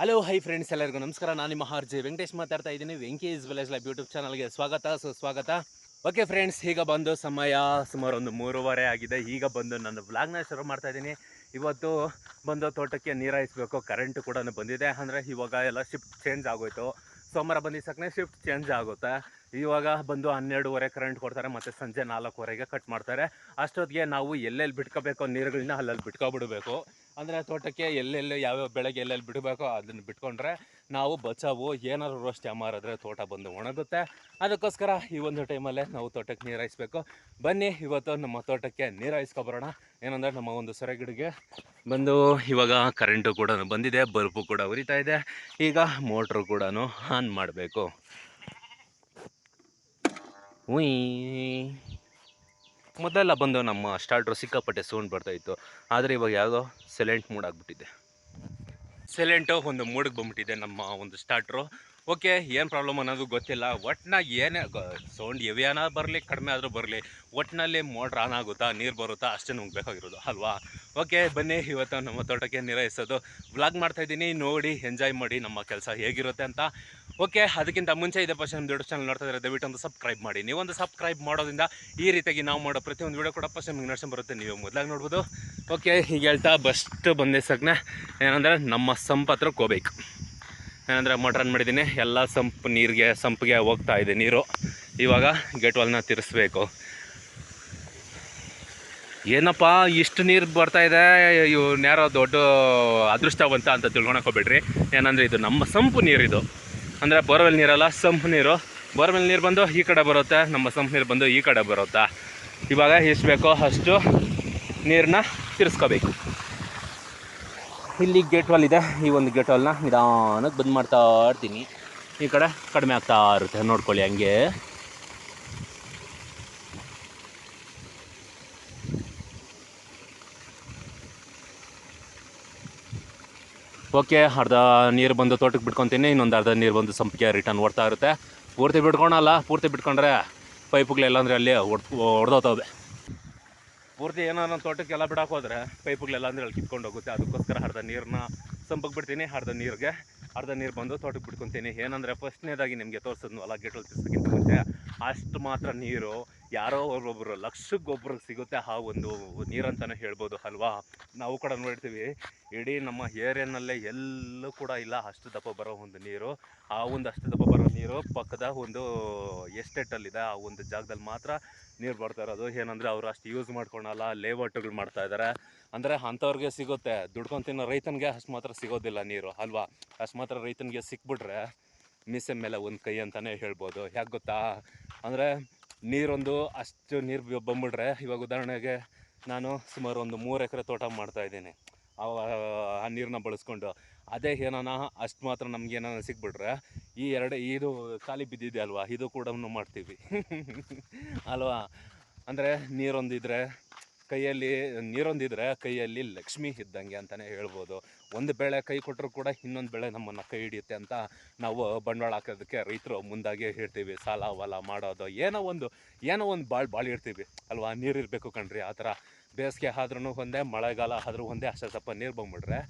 Hello hi friends ಎಲ್ಲರಿಗೂ ನಮಸ್ಕಾರ. ನಾನು ನಿಮ್ಮ ಆರ್ಜೆ ವೆಂಕಟೇಶ್ ಮಾತಾಡ್ತಾ ಇದ್ದೀನಿ. ವೆಂಕೇಶ್ ವಿಲೇಜ್ ಲೈಫ್ ಯೂಟ್ಯೂಬ್ ಚಾನಲ್ಗೆ ಸ್ವಾಗತ, ಸುಸ್ವಾಗತ. ಓಕೆ ಫ್ರೆಂಡ್ಸ್ ಈಗ ಬಂದು ಸಮಯ ಸುಮಾರು ಒಂದು ಮೂರುವರೆ ಆಗಿದೆ. ಈಗ ಬಂದು ನಾನು ವ್ಲಾಗ್ನ ಶುರು ಮಾಡ್ತಾ ಇದ್ದೀನಿ. ಇವತ್ತು ಬಂದು ತೋಟಕ್ಕೆ ನೀರಾಯಿಸ್ಬೇಕು ಕರೆಂಟ್ ಕೂಡ ಬಂದಿದೆ. ಅಂದರೆ ಇವಾಗ ಎಲ್ಲ ಶಿಫ್ಟ್ ಚೇಂಜ್ ಆಗೋಯ್ತು. ಸೋಮವಾರ ಬಂದಿದ್ದಕ್ಕೆ ಶಿಫ್ಟ್ ಚೇಂಜ್ ಆಗುತ್ತೆ. ಇವಾಗ ಬಂದು ಹನ್ನೆರಡುವರೆ ಕರೆಂಟ್ ಕೊಡ್ತಾರೆ. ಮತ್ತು ಸಂಜೆ ನಾಲ್ಕುವರೆಗೆ ಕಟ್ ಮಾಡ್ತಾರೆ. ಅಷ್ಟೊತ್ತಿಗೆ ನಾವು ಎಲ್ಲೆಲ್ಲಿ ಬಿಟ್ಕೋಬೇಕು? ನೀರುಗಳನ್ನ ಅಲ್ಲಲ್ಲಿ ಬಿಟ್ಕೊಬಿಡ್ಬೇಕು. ಅಂದರೆ ತೋಟಕ್ಕೆ ಎಲ್ಲೆಲ್ಲಿ ಯಾವ್ಯಾವ ಬೆಳೆಗೆ ಎಲ್ಲೆಲ್ಲಿ ಬಿಡಬೇಕೋ ಅದನ್ನು ಬಿಟ್ಕೊಂಡ್ರೆ ನಾವು ಬಚಾವು ಏನಾದ್ರು ರೋಸ್ಟ್ ಮಾರಿದ್ರೆ ತೋಟ ಬಂದು ಒಣಗುತ್ತೆ. ಅದಕ್ಕೋಸ್ಕರ ಈ ಒಂದು ಟೈಮಲ್ಲೇ ನಾವು ತೋಟಕ್ಕೆ ನೀರು ಹಾಯಿಸ್ಬೇಕು ಬನ್ನಿ, ಇವತ್ತು ನಮ್ಮ ತೋಟಕ್ಕೆ ನೀರು ಹಾಯಿಸ್ಕೊಬರೋಣ ಏನಂದರೆ ನಮ್ಮ ಒಂದು ಸೊರೆಗಿಡಿಗೆ ಬಂದು ಇವಾಗ ಕರೆಂಟು ಕೂಡ ಬಂದಿದೆ, ಬಲ್ಬು ಕೂಡ ಉರಿತಾ ಇದೆ. ಈಗ ಮೋಟ್ರು ಕೂಡ ಆನ್ ಮಾಡಬೇಕು. ಉಯ್. ಮೊದಲೆಲ್ಲ ಬಂದು ನಮ್ಮ ಸ್ಟಾರ್ಟ್ರು ಸಿಕ್ಕಾಪಟ್ಟೆ ಸೌಂಡ್ ಬರ್ತಾಯಿತ್ತು ಆದರೆ ಇವಾಗ ಯಾವುದೋ ಸೈಲೆಂಟ್ ಮೂಡ್ ಆಗಿಬಿಟ್ಟಿದೆ. ಸೈಲೆಂಟು ಒಂದು ಮೂಡಿಗೆ ಬಂದ್ಬಿಟ್ಟಿದೆ ನಮ್ಮ ಒಂದು ಸ್ಟಾರ್ಟ್ರು. ಓಕೆ ಏನು ಪ್ರಾಬ್ಲಮ್ ಅನ್ನೋದು ಗೊತ್ತಿಲ್ಲ. ಒಟ್ಟಿನಾಗ ಏನೇ ಸೌಂಡ್ ಎವಿಯಾನ ಬರಲಿ, ಕಡಿಮೆ ಆದರೂ ಬರಲಿ ಒಟ್ಟಿನಲ್ಲಿ ಮೋಟ್ರ್ ಆನ್ ಆಗುತ್ತಾ, ನೀರು ಬರುತ್ತಾ, ಅಷ್ಟೇ ನಮ್ಗೆ ಬೇಕಾಗಿರೋದು, ಅಲ್ವಾ? ಓಕೆ ಬನ್ನಿ, ಇವತ್ತು ನಮ್ಮ ತೋಟಕ್ಕೆ ನೀರೈಸೋದು ವ್ಲಾಗ್ ಮಾಡ್ತಾಯಿದ್ದೀನಿ ನೋಡಿ ಎಂಜಾಯ್ ಮಾಡಿ, ನಮ್ಮ ಕೆಲಸ ಹೇಗಿರುತ್ತೆ ಅಂತ. ಓಕೆ, ಅದಕ್ಕಿಂತ ಮುಂಚೆ ಇದೆ ಫಸ್ಟ್ ನಮ್ಮ ಚಾನಲ್ ನೋಡ್ತಾ ಇದ್ದಾರೆ ದಯವಿಟ್ಟು ಒಂದು ಸಬ್ಸ್ಕ್ರೈಬ್ ಮಾಡಿ. ನೀವೊಂದು ಸಬ್ಸ್ಕ್ರೈಬ್ ಮಾಡೋದ್ರಿಂದ ಈ ರೀತಿಯಾಗಿ ನಾವು ಮಾಡೋ ಪ್ರತಿಯೊಂದು ವೀಡಿಯೋ ಕೂಡ ಫಸ್ಟ್ ನಿಮ್ಗೆ ನಡ್ಸ್ಕೊಂಡು ಬರುತ್ತೆ. ನೀವು ಮೊದಲಾಗಿ ನೋಡ್ಬೋದು. ಓಕೆ, ಹೀಗೆ ಹೇಳ್ತಾ ಬಸ್ಟ್ ಬಂದೆ ಸಗ್ನ. ಏನಂದರೆ ನಮ್ಮ ಸಂಪತ್ರ ಹೋಗ್ಬೇಕು ಏನಂದರೆ ಅನ್ ಮಾಡಿದ್ದೀನಿ. ಎಲ್ಲ ಸಂಪ್ ನೀರಿಗೆ, ಸಂಪಿಗೆ ಹೋಗ್ತಾ ಇದೆ ನೀರು. ಇವಾಗ ಗೇಟ್ ವಾಲ್ನ ತಿರ್ಸ್ಬೇಕು. ಏನಪ್ಪ, ಇಷ್ಟು ನೀರು ಬರ್ತಾ ಇದೆ. ಇವ್ನು ಯಾರೋ ದೊಡ್ಡ ಅದೃಷ್ಟವಂತ ಅಂತ ತಿಳ್ಕೊಳಕ್ಕೆ ಹೋಗ್ಬೇಡ್ರಿ. ಏನಂದರೆ ಇದು ನಮ್ಮ ಸಂಪು ನೀರಿದು. ಅಂದರೆ ಬೋರ್ವೆಲ್ ನೀರಲ್ಲ, ಸಂಪ್ ನೀರು. ಬೋರ್ವೆಲ್ ನೀರು ಬಂದು ಈ ಕಡೆ ಬರುತ್ತೆ, ನಮ್ಮ ಸಂಪ್ ನೀರು ಬಂದು ಈ ಕಡೆ ಬರುತ್ತಾ. ಇವಾಗ ಎಷ್ಟು ಬೇಕೋ ಅಷ್ಟು ನೀರನ್ನ ತಿರ್ಸ್ಕೋಬೇಕು. ಇಲ್ಲಿ ಗೇಟ್ ವಾಲ್ ಇದೆ, ಈ ಒಂದು ಗೇಟ್ ವಾಲ್ನ ನಿಧಾನಕ್ಕೆ ಬಂದ್ ಮಾಡ್ತಾ ಇರ್ತೀನಿ. ಈ ಕಡೆ ಕಡಿಮೆ ಆಗ್ತಾ ಇರುತ್ತೆ, ನೋಡ್ಕೊಳ್ಳಿ ಹಂಗೆ. ಓಕೆ, ಅರ್ಧ ನೀರು ಬಂದು ತೋಟಕ್ಕೆ ಬಿಟ್ಕೊತೀನಿ, ಇನ್ನೊಂದು ಅರ್ಧ ನೀರು ಬಂದು ಸಂಪಿಗೆ ರಿಟರ್ನ್ ಓಡ್ತಾ ಇರುತ್ತೆ. ಪೂರ್ತಿ ಬಿಟ್ಕೊಳಲ್ಲ, ಪೂರ್ತಿ ಬಿಟ್ಕೊಂಡ್ರೆ ಪೈಪುಗಳೆಲ್ಲ ಅಂದರೆ ಅಲ್ಲಿ ಹೊಡೆದೋತಾವೆ ಪೂರ್ತಿ ಏನೋ ನನ್ನ ತೋಟಕ್ಕೆಲ್ಲ ಬಿಡಕ್ಕೆ ಹೋದರೆ ಪೈಪುಗಳೆಲ್ಲ ಅಂದ್ರೆ ಅಲ್ಲಿ ಕಿತ್ಕೊಂಡು ಹೋಗುತ್ತೆ ಅದಕ್ಕೋಸ್ಕರ ಅರ್ಧ ನೀರನ್ನ ಸಂಪಕ್ಕೆ ಬಿಡ್ತೀನಿ, ಅರ್ಧ ನೀರಿಗೆ. ಅರ್ಧ ನೀರು ಬಂದು ತೋಟಕ್ಕೆ ಬಿಟ್ಕೊತೀನಿ. ಏನಂದರೆ ಫಸ್ಟ್ನೇದಾಗಿ ನಿಮಗೆ ತೋರಿಸಿದ್ನಲ್ಲ ಗೇಟಲ್ಲಿ ತಿರ್ಸೋಕ್ಕಿಂತ ಮುಂಚೆ. ಅಷ್ಟು ಮಾತ್ರ ನೀರು. ಯಾರೋ ಒಬ್ಬೊಬ್ಬರು ಲಕ್ಷಕ್ಕೆ ಒಬ್ಬರು ಸಿಗುತ್ತೆ ಆ ಒಂದು ನೀರಂತಲೇ ಹೇಳ್ಬೋದು, ಅಲ್ವಾ? ನಾವು ಕೂಡ ನೋಡಿರ್ತೀವಿ, ಇಡೀ ನಮ್ಮ ಏರಿಯಾನಲ್ಲೇ ಎಲ್ಲೂ ಕೂಡ ಇಲ್ಲ ಅಷ್ಟು ದಪ್ಪ ಬರೋ ಒಂದು ನೀರು. ಆ ಒಂದು ಅಷ್ಟು ದಪ್ಪ ಬರೋ ನೀರು ಪಕ್ಕದ ಒಂದು ಎಸ್ಟೇಟಲ್ಲಿದೆ ಆ ಒಂದು ಜಾಗದಲ್ಲಿ ಮಾತ್ರ ನೀರು ಬರ್ತಾ ಇರೋದು. ಏನಂದರೆ ಅವರು ಅಷ್ಟು ಯೂಸ್ ಮಾಡ್ಕೊಳಲ್ಲ ಲೇಔಟ್ಗಳು ಮಾಡ್ತಾ ಇದ್ದಾರೆ ಅಂದರೆ ಅಂಥವ್ರಿಗೆ ಸಿಗುತ್ತೆ. ದುಡ್ಕೊಂಡು ರೈತನಿಗೆ ಅಷ್ಟು ಮಾತ್ರ ಸಿಗೋದಿಲ್ಲ ನೀರು, ಅಲ್ವಾ? ಅಷ್ಟು ಮಾತ್ರ ರೈತನಿಗೆ ಸಿಕ್ಬಿಟ್ರೆ ಮೀಸೆ ಮೇಲೆ ಒಂದು ಕೈ ಅಂತಲೇ ಹೇಳ್ಬೋದು. ಯಾಕೆ ಗೊತ್ತಾ? ಅಂದರೆ ನೀರೊಂದು ಅಷ್ಟು ನೀರು ಬಂದ್ಬಿಟ್ರೆ ಇವಾಗ ಉದಾಹರಣೆಗೆ ನಾನು ಸುಮಾರು ಒಂದು ಮೂರು ಎಕರೆ ತೋಟ ಮಾಡ್ತಾ ಇದ್ದೀನಿ. ಆ ನೀರನ್ನ ಬಳಸ್ಕೊಂಡು. ಅದೇ ಏನಾನ, ಅಷ್ಟು ಮಾತ್ರ ನಮ್ಗೆ ಏನಾನ ಸಿಕ್ಬಿಟ್ರೆ ಈ ಎರಡು, ಇದು ಖಾಲಿ ಬಿದ್ದಿದೆ ಅಲ್ವಾ? ಇದು ಕೂಡ ಮಾಡ್ತೀವಿ. ಅಲ್ವಾ? ಅಂದರೆ ನೀರೊಂದಿದ್ರೆ ಕೈಯಲ್ಲಿ ನೀರೊಂದಿದ್ರೆ ಕೈಯಲ್ಲಿ ಲಕ್ಷ್ಮಿ ಇದ್ದಂಗೆ ಅಂತಲೇ ಹೇಳ್ಬೋದು. ಒಂದು ಬೆಳೆ ಕೈ ಕೊಟ್ಟರು ಕೂಡ ಇನ್ನೊಂದು ಬೆಳೆ ನಮ್ಮನ್ನು ಕೈ ಹಿಡಿಯುತ್ತೆ ಅಂತ ನಾವು ಬಂಡವಾಳ ಹಾಕೋದಕ್ಕೆ ರೈತರು ಮುಂದಾಗೆ ಹೇಳ್ತೀವಿ. ಸಾಲ ಹೊಲ ಮಾಡೋದು ಏನೋ ಒಂದು ಏನೋ ಒಂದು ಬಾಳ್, ಬಾಳಿ ಇರ್ತೀವಿ ಅಲ್ವಾ? ನೀರು ಇರಬೇಕು ಕಣ್ರಿ, ಆ ಥರ. ಬೇಸಿಗೆ ಆದ್ರೂ ಒಂದೇ, ಮಳೆಗಾಲ ಆದರೂ ಒಂದೇ, ಅಷ್ಟೇ ಸ್ವಲ್ಪ ನೀರು ಬಂದ್ಬಿಟ್ರೆ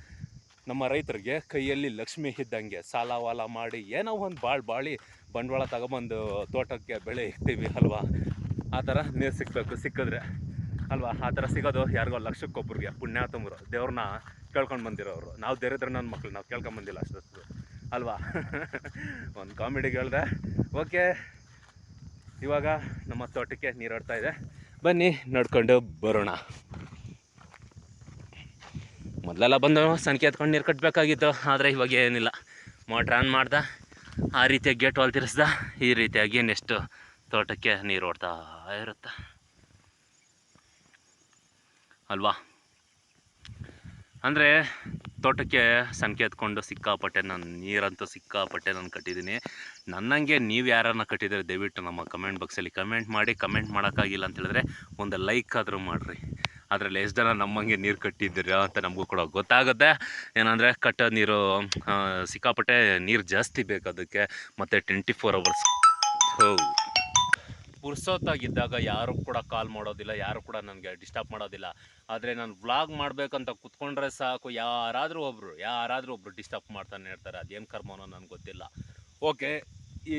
ನಮ್ಮ ರೈತರಿಗೆ ಕೈಯಲ್ಲಿ ಲಕ್ಷ್ಮಿ ಇದ್ದಂಗೆ ಸಾಲ ವಾಲ ಮಾಡಿ ಏನೋ ಒಂದು ಬಾಳ್, ಬಾಳಿ ಬಂಡವಾಳ ತಗೊಬಂದು ತೋಟಕ್ಕೆ ಬೆಳೆ ಇರ್ತೀವಿ ಅಲ್ವಾ? ಆ ಥರ ನೀರು ಸಿಕ್ಕಬೇಕು ಸಿಕ್ಕಿದ್ರೆ. ಅಲ್ವಾ? ಆ ಥರ ಸಿಗೋದು ಯಾರಿಗೋ ಲಕ್ಷಕ್ಕೊಬ್ರಿಗೆ ತುಂಬರು. ದೇವ್ರನ್ನ ಕೇಳ್ಕೊಂಡು ಬಂದಿರೋರು. ನಾವು ದೇರಿದ್ರೆ ನನ್ನ ಮಕ್ಳು, ನಾವು ಕೇಳ್ಕೊಂಡು ಬಂದಿಲ್ಲ ಅಷ್ಟೊತ್ತು ಅಲ್ವಾ? ಒಂದು ಕಾಮಿಡಿ ಕೇಳಿದೆ ಓಕೆ. ಇವಾಗ ನಮ್ಮ ತೋಟಕ್ಕೆ ನೀರಾಡ್ತಾ ಇದೆ. ಬನ್ನಿ, ನಡ್ಕೊಂಡು ಬರೋಣ. ಮೊದಲೆಲ್ಲ ಬಂದು ಸಣ್ಕೆ ಎತ್ಕೊಂಡು ನೀರು ಕಟ್ಟಬೇಕಾಗಿತ್ತು ಆದರೆ ಇವಾಗ ಏನಿಲ್ಲ. ಮೋಟ್ರ್ ಆನ್ ಮಾಡ್ದೆ. ಆ ರೀತಿಯಾಗಿ ಗೇಟ್ ಹೊಲ್ ತಿರ್ಸ್ದ. ಈ ರೀತಿಯಾಗಿ ನೆಕ್ಸ್ಟು ತೋಟಕ್ಕೆ ನೀರು ಓಡ್ತಾ ಇರುತ್ತೆ. ಅಲ್ವಾ? ಅಂದರೆ ತೋಟಕ್ಕೆ ಸಂಖ್ಯೆ ಎತ್ಕೊಂಡು ಸಿಕ್ಕಾಪಟ್ಟೆ ನಾನು ನೀರಂತೂ ಸಿಕ್ಕಾಪಟ್ಟೆ ನಾನು ಕಟ್ಟಿದ್ದೀನಿ. ನನ್ನಂಗೆ ನೀವು ಯಾರನ್ನ ಕಟ್ಟಿದರೆ ದಯವಿಟ್ಟು ನಮ್ಮ ಕಮೆಂಟ್ ಬಾಕ್ಸಲ್ಲಿ ಕಮೆಂಟ್ ಮಾಡಿ ಕಮೆಂಟ್ ಮಾಡೋಕ್ಕಾಗಿಲ್ಲ ಅಂತ ಹೇಳಿದ್ರೆ ಒಂದು ಲೈಕ್ ಆದರೂ ಮಾಡಿರಿ. ಅದರಲ್ಲಿ ಎಷ್ಟು ಜನ ನಮ್ಮಂಗೆ ನೀರು ಕಟ್ಟಿದ್ದೀರ ಅಂತ ನಮಗೂ ಕೂಡ ಗೊತ್ತಾಗುತ್ತೆ. ಏನಂದರೆ ಕಟ್ಟೋ ನೀರು ಸಿಕ್ಕಾಪಟ್ಟೆ ನೀರು ಜಾಸ್ತಿ ಬೇಕು ಅದಕ್ಕೆ. ಮತ್ತು ಟ್ವೆಂಟಿ ಫೋರ್ ಅವರ್ಸ್ ಹೋ ಪುರ್ಸೊತ್ತಾಗಿದ್ದಾಗ ಯಾರು ಕೂಡ ಕಾಲ್ ಮಾಡೋದಿಲ್ಲ, ಯಾರು ಕೂಡ ನನಗೆ ಡಿಸ್ಟರ್ಬ್ ಮಾಡೋದಿಲ್ಲ. ಆದರೆ ನಾನು ವ್ಲಾಗ್ ಮಾಡಬೇಕಂತ ಕುತ್ಕೊಂಡ್ರೆ ಸಾಕು, ಯಾರಾದರೂ ಒಬ್ಬರು ಯಾರಾದರೂ ಒಬ್ಬರು ಡಿಸ್ಟರ್ಬ್ ಮಾಡ್ತಾನೆ ಇರ್ತಾರೆ. ಅದೇನು ಕರ್ಮನೋ ನನಗೆ ಗೊತ್ತಿಲ್ಲ. ಓಕೆ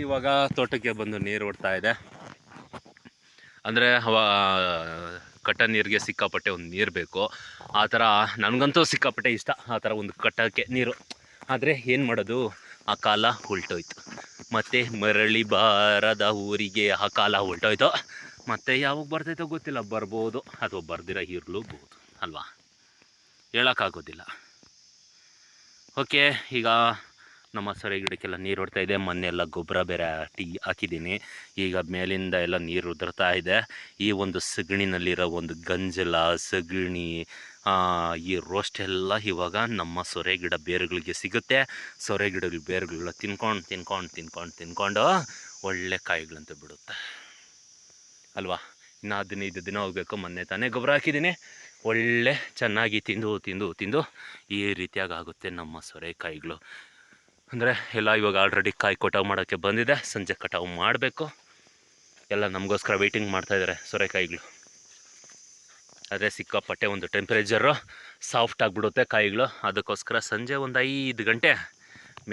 ಇವಾಗ ತೋಟಕ್ಕೆ ಬಂದು ನೀರು ಓಡ್ತಾ ಇದೆ. ಅಂದರೆ ಅವ ಕಟ್ಟ ನೀರಿಗೆ ಸಿಕ್ಕಾಪಟ್ಟೆ ಒಂದು ನೀರು ಬೇಕು. ಆ ಥರ ನನಗಂತೂ ಸಿಕ್ಕಾಪಟ್ಟೆ ಇಷ್ಟ. ಆ ಥರ ಒಂದು ಕಟ್ಟಕ್ಕೆ ನೀರು. ಆದರೆ ಏನು ಮಾಡೋದು? ಆ ಕಾಲ ಉಲ್ಟೋಯ್ತು. ಮತ್ತೆ ಮರಳಿ ಬಾರದ ಊರಿಗೆ ಆ ಕಾಲ ಹೊಲ್ಟೋಯ್ತು ಮತ್ತೆ ಯಾವಾಗ ಬರ್ತೈತೋ ಗೊತ್ತಿಲ್ಲ, ಬರ್ಬೋದು ಅಥವಾ ಬರ್ದಿರ ಇರಲೂಬಹುದು ಅಲ್ವಾ? ಹೇಳೋಕ್ಕಾಗೋದಿಲ್ಲ. ಓಕೆ, ಈಗ ನಮ್ಮ ಸರಿ ಗಿಡಕ್ಕೆಲ್ಲ ನೀರು ಹೊಡ್ತಾ ಇದೆ. ಮೊನ್ನೆ ಎಲ್ಲ ಗೊಬ್ಬರ ಬೇರೆ ಟೀ ಹಾಕಿದ್ದೀನಿ. ಈಗ ಮೇಲಿಂದ ಎಲ್ಲ ನೀರು ಉದುರ್ತಾ ಇದೆ. ಈ ಒಂದು ಸಗಣಿನಲ್ಲಿರೋ ಒಂದು ಗಂಜಲ, ಸಗಣಿ ಈ ರೋಸ್ಟ್ ಎಲ್ಲ ಇವಾಗ ನಮ್ಮ ಸೊರೆ ಗಿಡ ಬೇರುಗಳಿಗೆ ಸಿಗುತ್ತೆ. ಸೊರೆ ಗಿಡಗಳ ಬೇರುಗಳನ್ನ ತಿನ್ಕೊಂಡು ತಿನ್ಕೊಂಡು ತಿನ್ಕೊಂಡು ತಿನ್ಕೊಂಡು ಒಳ್ಳೆ ಕಾಯಿಗಳಂತ ಬಿಡುತ್ತೆ. ಅಲ್ವಾ? ಇನ್ನು ಹದಿನೈದು ದಿನ ಹೋಗಬೇಕು, ಮೊನ್ನೆ ತಾನೇ ಗೊಬ್ಬರ ಹಾಕಿದ್ದೀನಿ. ಒಳ್ಳೆ ಚೆನ್ನಾಗಿ ತಿಂದು ತಿಂದು ತಿಂದು ಈ ರೀತಿಯಾಗಿ ಆಗುತ್ತೆ ನಮ್ಮ ಸೊರೆಕಾಯಿಗಳು ಅಂದರೆ ಎಲ್ಲ ಇವಾಗ ಆಲ್ರೆಡಿ ಕಾಯಿ ಕಟಾವು ಮಾಡೋಕ್ಕೆ ಬಂದಿದೆ. ಸಂಜೆ ಕಟಾವು ಮಾಡಬೇಕು. ಎಲ್ಲ ನಮಗೋಸ್ಕರ ವೆಯ್ಟಿಂಗ್ ಮಾಡ್ತಾಯಿದ್ದಾರೆ ಸೊರೆಕಾಯಿಗಳು ಅದೇ ಸಿಕ್ಕಾಪಟ್ಟೆ ಒಂದು ಟೆಂಪ್ರೇಚರು ಸಾಫ್ಟ್ ಆಗಿಬಿಡುತ್ತೆ ಕಾಯಿಗಳು. ಅದಕ್ಕೋಸ್ಕರ ಸಂಜೆ ಒಂದು ಐದು ಗಂಟೆ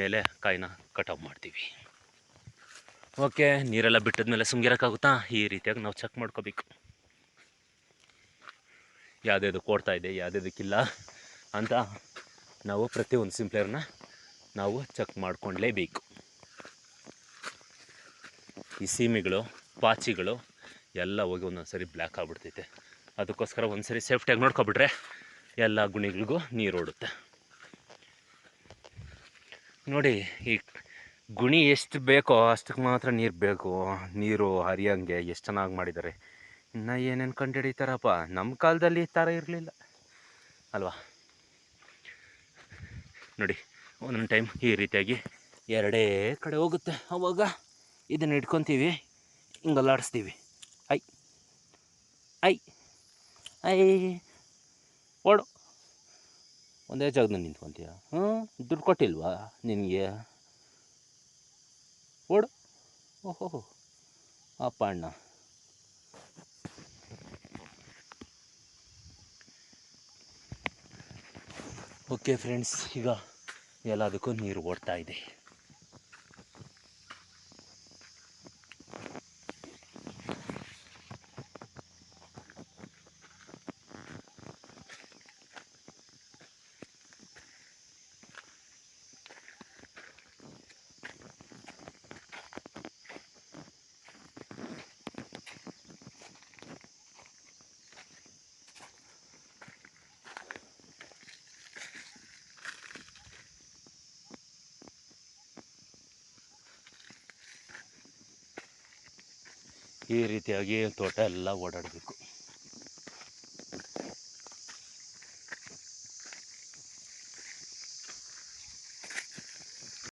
ಮೇಲೆ ಕಾಯಿನ ಕಟಾವು ಮಾಡ್ತೀವಿ. ಓಕೆ ನೀರೆಲ್ಲ ಬಿಟ್ಟಿದ್ಮೇಲೆ ಸುಮ್ಗಿರೋಕ್ಕಾಗುತ್ತಾ? ಈ ರೀತಿಯಾಗಿ ನಾವು ಚೆಕ್ ಮಾಡ್ಕೋಬೇಕು. ಯಾವುದ್ಯಾವುದು ಕೊಡ್ತಾ ಇದೆ, ಯಾವುದ್ಯಾವುದಕ್ಕಿಲ್ಲ ಅಂತ ನಾವು ಪ್ರತಿಯೊಂದು ಸಿಂಪ್ಲೇರ್ನ ನಾವು ಚೆಕ್ ಮಾಡಿಕೊಂಡ್ಲೇಬೇಕು. ಈ ಸೀಮೆಗಳು, ಪಾಚಿಗಳು ಎಲ್ಲ ಹೋಗಿ ಒಂದೊಂದು ಸರಿ ಬ್ಲ್ಯಾಕ್ ಆಗಿಬಿಡ್ತೈತೆ. ಅದಕ್ಕೋಸ್ಕರ ಒಂದು ಸರಿ ಸೇಫ್ಟಿಯಾಗಿ ನೋಡ್ಕೊಬಿಟ್ರೆ ಎಲ್ಲ ಗುಣಿಗಳಿಗೂ ನೀರು ಓಡುತ್ತೆ. ನೋಡಿ, ಈ ಗುಣಿ ಎಷ್ಟು ಬೇಕೋ ಅಷ್ಟಕ್ಕೆ ಮಾತ್ರ ನೀರು ಬೇಕು. ನೀರು ಹರಿಯಂಗೆ ಎಷ್ಟು ಚೆನ್ನಾಗಿ ಮಾಡಿದ್ದಾರೆ. ಇನ್ನು ಏನೇನು ಕಂಡು ಹಿಡಿತಾರಪ್ಪ ನಮ್ಮ ಕಾಲದಲ್ಲಿ ಈ ಥರ ಇರಲಿಲ್ಲ. ಅಲ್ವಾ? ನೋಡಿ, ಒಂದೊಂದು ಟೈಮ್ ಈ ರೀತಿಯಾಗಿ ಎರಡೇ ಕಡೆ ಹೋಗುತ್ತೆ. ಅವಾಗ ಇದನ್ನು ಇಟ್ಕೊತೀವಿ, ಹಿಂಗಲ್ಲಾಡಿಸ್ತೀವಿ. ಐ ಐ. ಐ, ಓಡು. ಒಂದೇ ಜಾಗದಲ್ಲಿ ನಿಂತ್ಕೊತೀಯ? ಹ್ಞೂ ದುಡ್ಡು ಕೊಟ್ಟಿಲ್ವಾ ನಿನಗೆ? ಓಡು. ಓಹೋ ಅಪ್ಪ ಅಣ್ಣ. ಓಕೆ ಫ್ರೆಂಡ್ಸ್, ಈಗ ಎಲ್ಲದಕ್ಕೂ ನೀರು ಓಡ್ತಾ ಇದೆ. ಈ ರೀತಿಯಾಗಿ ತೋಟ ಎಲ್ಲ ಓಡಾಡಬೇಕು.